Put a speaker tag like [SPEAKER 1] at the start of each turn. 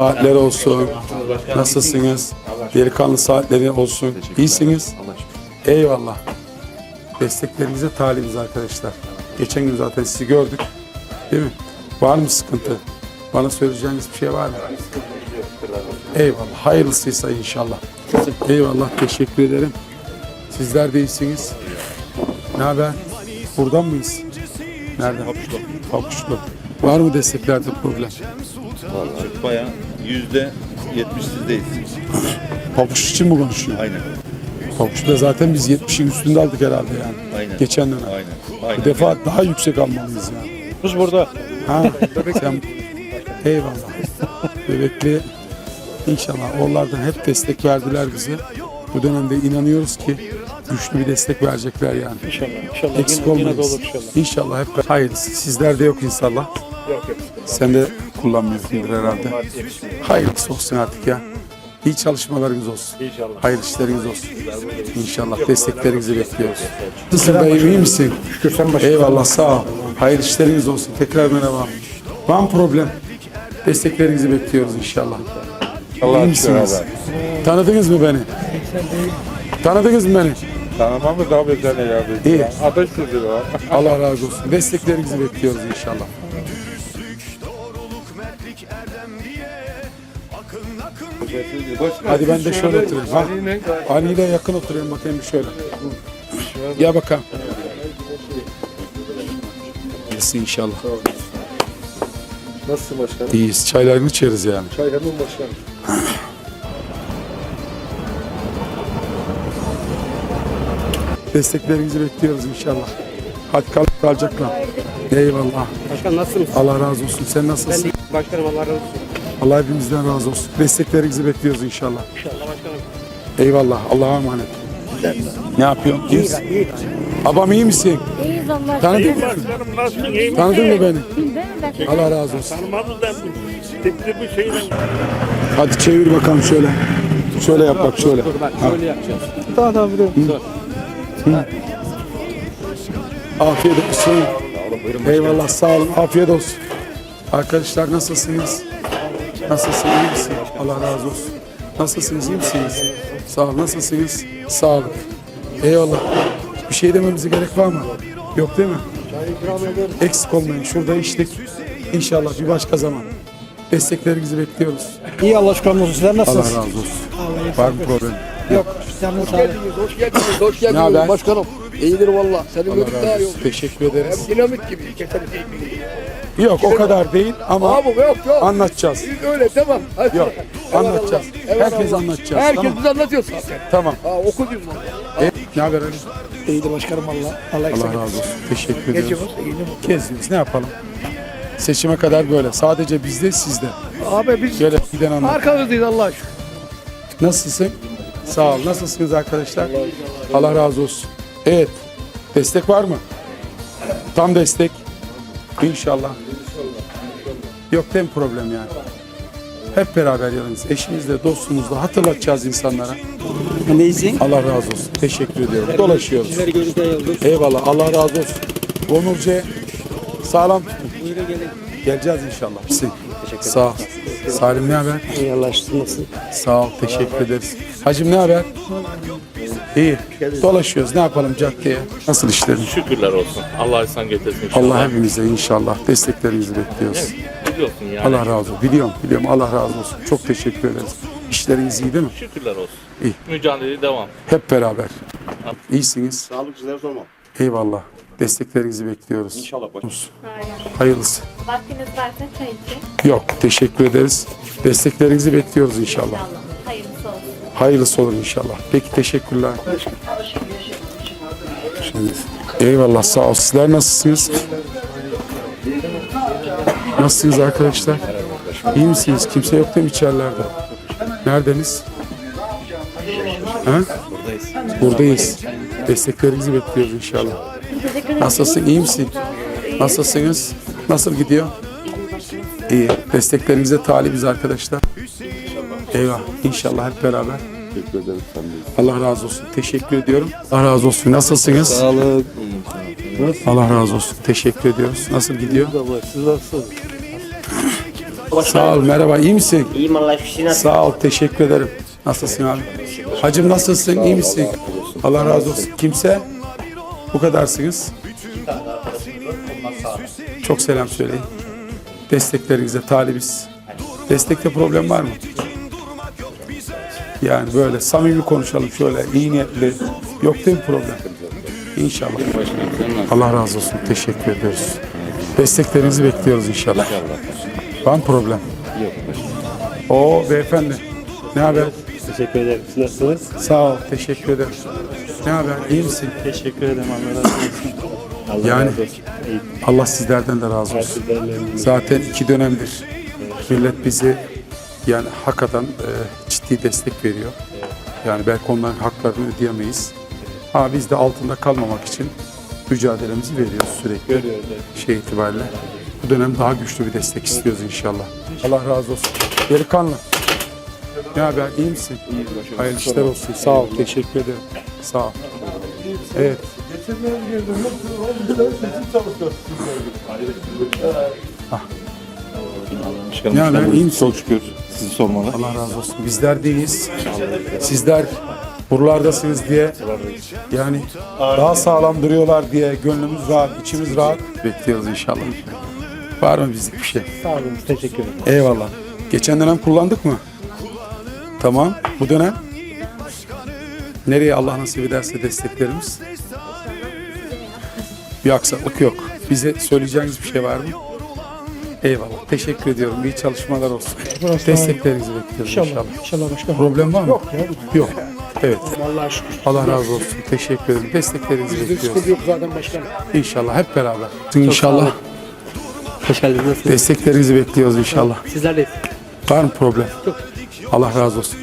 [SPEAKER 1] Saatler olsun. Nasılsınız? Delikanlı saatleri olsun. İyisiniz? Eyvallah. Desteklerinize talibiz arkadaşlar. Geçen gün zaten sizi gördük. Değil mi? Var mı sıkıntı? Bana söyleyeceğiniz bir şey var mı? Eyvallah. Hayırlısıysa inşallah. Eyvallah. Teşekkür ederim. Sizler de iyisiniz. Ne haber? Buradan mıyız? Nereden? Papuçlu. Papuçlu. Var mı desteklerde problem?
[SPEAKER 2] Vallahi bayağı yüzde yetmiş sizdeyiz.
[SPEAKER 1] Papuç için mi konuşuyor?
[SPEAKER 2] Aynen.
[SPEAKER 1] Papuçta zaten biz 70'in üstünde aldık herhalde yani.
[SPEAKER 2] Aynen.
[SPEAKER 1] Geçen dönem.
[SPEAKER 2] Aynen. Aynen.
[SPEAKER 1] Bu defa daha yüksek almalıyız yani.
[SPEAKER 3] Kız burada.
[SPEAKER 1] Ha, sen, eyvallah. Bebekli inşallah onlardan hep destek verdiler bize. Bu dönemde inanıyoruz ki güçlü bir destek verecekler yani.
[SPEAKER 3] İnşallah. İnşallah.
[SPEAKER 1] Eksik
[SPEAKER 3] yine, yine de
[SPEAKER 1] olmayız.
[SPEAKER 3] olur inşallah.
[SPEAKER 1] İnşallah hep hayırlısı. Sizlerde yok inşallah.
[SPEAKER 3] Yok yok.
[SPEAKER 1] Sen de kullanmıyorsundur herhalde. Hayırlısı olsun artık ya. İyi çalışmalarınız olsun.
[SPEAKER 3] İnşallah.
[SPEAKER 1] Hayırlı işleriniz olsun. İnşallah desteklerinizi bekliyoruz. Nasılsın beyim iyi misin?
[SPEAKER 3] Şükür sen başka.
[SPEAKER 1] Eyvallah sağ ol. Hayırlı işleriniz olsun. Tekrar merhaba. Var mı problem? Desteklerinizi bekliyoruz inşallah.
[SPEAKER 4] Allah
[SPEAKER 1] İyi misiniz? Tanıdınız mı beni? Tanıdınız mı beni?
[SPEAKER 4] Tanımam mı daha beter ya.
[SPEAKER 1] İyi.
[SPEAKER 4] Ateş sözü var.
[SPEAKER 1] Allah razı olsun. Desteklerinizi bekliyoruz inşallah. Hadi ben de şöyle oturayım. Ha? Ali ile yakın oturayım bakayım bir şöyle. Gel bakalım. İyisin inşallah.
[SPEAKER 3] Nasılsın başkanım?
[SPEAKER 1] İyiyiz. Çaylarını içeriz yani.
[SPEAKER 3] Çay hemen başkanım.
[SPEAKER 1] Desteklerinizi bekliyoruz inşallah. Hadi kal kalacaklar. Eyvallah.
[SPEAKER 3] Başkan nasılsınız?
[SPEAKER 1] Allah razı olsun. Sen nasılsın?
[SPEAKER 3] Başkanım Allah razı olsun.
[SPEAKER 1] Allah hepimizden razı olsun. Desteklerinizi bekliyoruz inşallah.
[SPEAKER 3] İnşallah başkanım.
[SPEAKER 1] Eyvallah. Allah'a emanet. Ne yapıyorsun? İyi misin? Abam iyi misin?
[SPEAKER 5] İyiyiz Allah
[SPEAKER 1] Tanıdın mı?
[SPEAKER 3] Başkanım nasılsın? İyi
[SPEAKER 1] Tanıdın mı beni?
[SPEAKER 5] Bilmem de
[SPEAKER 1] Allah razı olsun.
[SPEAKER 3] Tanımadın ben tekli bir şeyle.
[SPEAKER 1] Hadi çevir bakalım şöyle. Şöyle yap bak şöyle. Ha.
[SPEAKER 3] Şöyle yapacağız. Tamam tamam biliyorum.
[SPEAKER 1] Afiyet olsun. Eyvallah sağ olun. Afiyet olsun. Arkadaşlar nasılsınız? Nasılsınız? İyi misin? Allah razı olsun. Nasılsınız? iyi misiniz? Sağ olun. Nasılsınız? Sağ olun. Eyvallah. Bir şey dememize gerek var mı? Yok değil mi? Eksik olmayın. Şurada içtik. İnşallah bir başka zaman. Desteklerinizi bekliyoruz.
[SPEAKER 3] İyi Allah şükür olsun. Sizler
[SPEAKER 1] Allah
[SPEAKER 3] nasılsınız?
[SPEAKER 1] razı olsun. Var mı problem?
[SPEAKER 3] Yok.
[SPEAKER 6] Hoş geldiniz, hoş geldiniz
[SPEAKER 1] Ne haber?
[SPEAKER 6] başkanım. İyidir valla. Seni
[SPEAKER 1] Allah razı olsun. Teşekkür ederiz.
[SPEAKER 6] Hem dinamit gibi.
[SPEAKER 1] Yok o kadar değil ama
[SPEAKER 6] Abi yok yok.
[SPEAKER 1] anlatacağız.
[SPEAKER 6] Öyle tamam. Hadi.
[SPEAKER 1] Yok anlatacağız. Herkes anlatacağız.
[SPEAKER 6] Herkes
[SPEAKER 1] Tamam.
[SPEAKER 6] biz anlatıyoruz zaten.
[SPEAKER 1] Tamam.
[SPEAKER 6] Ha oku valla.
[SPEAKER 1] E, ne haber Ali?
[SPEAKER 3] İyidir başkanım Allah. Allah.
[SPEAKER 1] Allah razı olsun. Teşekkür ediyoruz. Geziyoruz. Ne yapalım? Seçime kadar böyle. Sadece bizde sizde.
[SPEAKER 6] Abi biz
[SPEAKER 1] Şöyle giden anlat.
[SPEAKER 6] arkanızdayız Allah aşkına.
[SPEAKER 1] Nasılsın? Sağ ol. Nasılsınız arkadaşlar? Allah razı olsun. Evet. Destek var mı? Tam destek. İnşallah. Yok değil mi problem yani? Hep beraber yanınız. Eşinizle, dostunuzla hatırlatacağız insanlara.
[SPEAKER 3] Neysin?
[SPEAKER 1] Allah razı olsun. Teşekkür ediyorum. Dolaşıyoruz. Eyvallah. Allah razı olsun. Onurcu'ya sağlam tutun. Geleceğiz inşallah. Bizim. Sağ ol. Salim ne haber?
[SPEAKER 3] İyi Allah nasılsın?
[SPEAKER 1] Sağ ol. Teşekkür ederiz. Hacım ne haber? İyi. Dolaşıyoruz. Ne yapalım caddeye? Nasıl işlerin?
[SPEAKER 7] Şükürler olsun. Allah ihsan getirsin inşallah.
[SPEAKER 1] Allah hepimize inşallah desteklerinizi bekliyoruz.
[SPEAKER 7] Biliyorsun yani.
[SPEAKER 1] Allah razı olsun. Biliyorum, biliyorum. Allah razı olsun. Çok teşekkür ederiz. İşleriniz iyi değil mi?
[SPEAKER 7] Şükürler olsun.
[SPEAKER 1] İyi.
[SPEAKER 7] Mücadeleye devam.
[SPEAKER 1] Hep beraber. İyisiniz.
[SPEAKER 4] Sağlık sizlere sormam.
[SPEAKER 1] Eyvallah. Desteklerinizi bekliyoruz.
[SPEAKER 4] İnşallah başkanım.
[SPEAKER 1] Hayırlısı.
[SPEAKER 5] vaktiniz varsa çay için.
[SPEAKER 1] Yok, teşekkür ederiz. Desteklerinizi bekliyoruz inşallah.
[SPEAKER 5] Allah hayırlısı olsun.
[SPEAKER 1] Hayırlısı olur inşallah. Peki teşekkürler. Şimdi, eyvallah sağ ol. Sizler nasılsınız? Nasılsınız arkadaşlar? İyi misiniz? Kimse yok değil mi içerilerde? Neredeniz? Ha? Buradayız. Buradayız. Desteklerinizi bekliyoruz inşallah. Nasılsın? İyi misin? Nasılsınız? Nasıl gidiyor? İyi. Desteklerinize talibiz arkadaşlar. Eyvah. İnşallah hep beraber.
[SPEAKER 4] Teşekkür ederim sen.
[SPEAKER 1] Allah razı olsun. Teşekkür ediyorum. Allah razı olsun. Nasılsınız?
[SPEAKER 3] Sağlık.
[SPEAKER 1] Allah razı olsun. Teşekkür ediyoruz. Nasıl gidiyor?
[SPEAKER 3] Siz nasılsınız?
[SPEAKER 1] Sağ ol merhaba iyi misin?
[SPEAKER 8] İyiyim Allah şükür.
[SPEAKER 1] Sağ ol teşekkür ederim. Nasılsın abi? Hacım nasılsın iyi misin? Allah razı olsun. Kimse? Bu kadarsınız. Çok selam söyleyin. Desteklerinize talibiz. Destekte problem var mı? Yani böyle samimi konuşalım şöyle iyi niyetli. Yok değil mi problem? İnşallah. Allah razı olsun. Teşekkür ediyoruz. Desteklerinizi bekliyoruz inşallah. Var mı problem? Yok. Oo beyefendi. Ne haber?
[SPEAKER 3] Teşekkür ederim. Siz nasılsınız?
[SPEAKER 1] Sağ ol. Teşekkür ederim. Ne haber? İyi misin?
[SPEAKER 3] Teşekkür ederim. Allah razı olsun. Allah
[SPEAKER 1] Yani
[SPEAKER 3] razı olsun. İyi.
[SPEAKER 1] Allah sizlerden de razı olsun.
[SPEAKER 3] Sizden memnunum.
[SPEAKER 1] Zaten iki dönemdir millet bizi yani hakikaten e, ciddi destek veriyor. Yani belki onların haklarını ödeyemeyiz. Ama biz de altında kalmamak için mücadelemizi veriyoruz sürekli.
[SPEAKER 3] Görüyoruz. evet.
[SPEAKER 1] Şey itibariyle. Bu dönem daha güçlü bir destek istiyoruz inşallah. Allah razı olsun. Delikanlı. Ne haber? İyi misin? Hayırlı işler olsun. Sağ ol. Teşekkür ederim. Sağ ol. Evet.
[SPEAKER 2] Başkanım,
[SPEAKER 1] Ya ben
[SPEAKER 2] hoş
[SPEAKER 1] iyi misin?
[SPEAKER 2] Çok şükür. Sizi sormalı.
[SPEAKER 1] Allah razı olsun. Bizler deyiz. Sizler buralardasınız diye yani daha sağlam duruyorlar diye gönlümüz rahat, içimiz rahat. Bekliyoruz inşallah. Var mı bizlik bir şey?
[SPEAKER 3] Sağ olun. Teşekkür ederim.
[SPEAKER 1] Eyvallah. Geçen dönem kullandık mı? Tamam. Bu dönem? Nereye Allah nasip ederse desteklerimiz? Bir aksaklık yok. Bize söyleyeceğiniz bir şey var mı? Eyvallah. Teşekkür ediyorum. İyi çalışmalar olsun. Desteklerinizi bekliyoruz inşallah.
[SPEAKER 3] İnşallah başkanım.
[SPEAKER 1] Problem var mı? Yok. Yok. Evet.
[SPEAKER 3] Allah'a şükür.
[SPEAKER 1] Allah razı olsun. Teşekkür ederim. Desteklerinizi
[SPEAKER 3] Bizde
[SPEAKER 1] bekliyoruz.
[SPEAKER 3] sıkıntı yok zaten başkanım.
[SPEAKER 1] İnşallah hep beraber. İnşallah
[SPEAKER 3] Hoş geldiniz. Nasılsınız?
[SPEAKER 1] desteklerinizi bekliyoruz inşallah.
[SPEAKER 3] Sizler de
[SPEAKER 1] Var mı problem? Allah razı olsun.